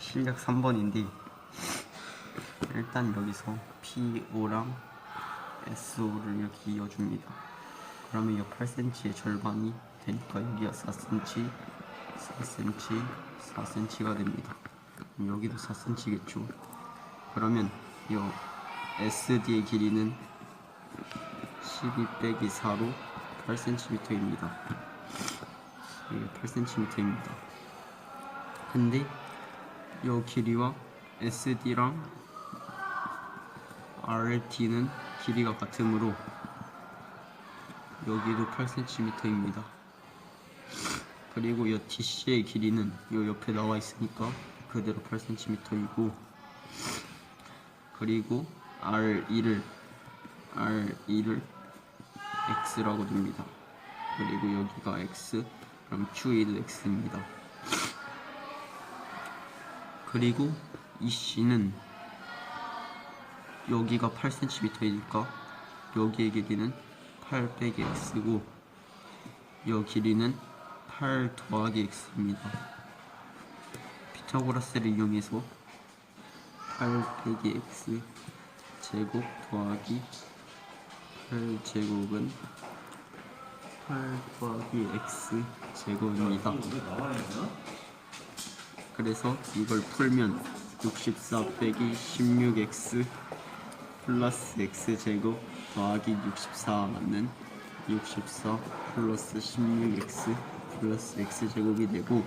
실력 3번인데 일단 여기서 PO랑 SO를 이렇게 이어줍니다. 그러면 이 8cm의 절반이 되니까 여기가 4cm, 4cm, 4cm가 됩니다. 여기도 4cm겠죠. 그러면 이 SD의 길이는 12 빼기 4로 8cm입니다. 이게 8cm입니다. 근데 이 길이와 SD랑 RT는 길이가 같으므로 여기도 8cm입니다. 그리고 이 DC의 길이는 이 옆에 나와 있으니까 그대로 8cm이고 그리고 R2를 R2를 X라고 둡니다. 그리고 여기가 X 그럼 Q에도 X입니다. 그리고 이 C는 여기가 8cm이니까 여기의 길이는 8 빼기 x고 이 길이는 8 더하기 x입니다. 피타고라스를 이용해서 8 빼기 x 제곱 더하기 8 제곱은 8 더하기 x 제곱입니다. 그래서 이걸 풀면 64 빼기 16x 플러스 x 제곱 더하기 64 맞는 64 플러스 16x 플러스 x 제곱이 되고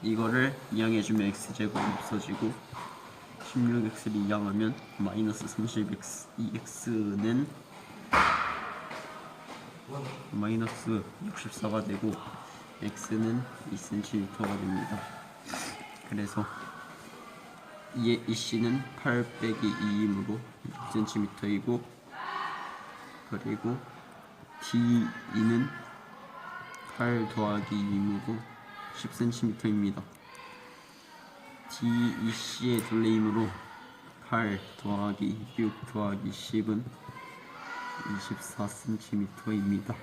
이거를 이항해주면 x 제곱 없어지고 16x를 이항하면 마이너스 30x 2x는 마이너스 64가 되고 x는 2cm가 됩니다. 그래서 이, 이 씨는 8 빼기 2이므로 6cm이고 그리고 D2는 8 더하기 2이므로 10cm입니다. D2C의 둘레이므로 8 더하기 6 더하기 10은 24cm입니다.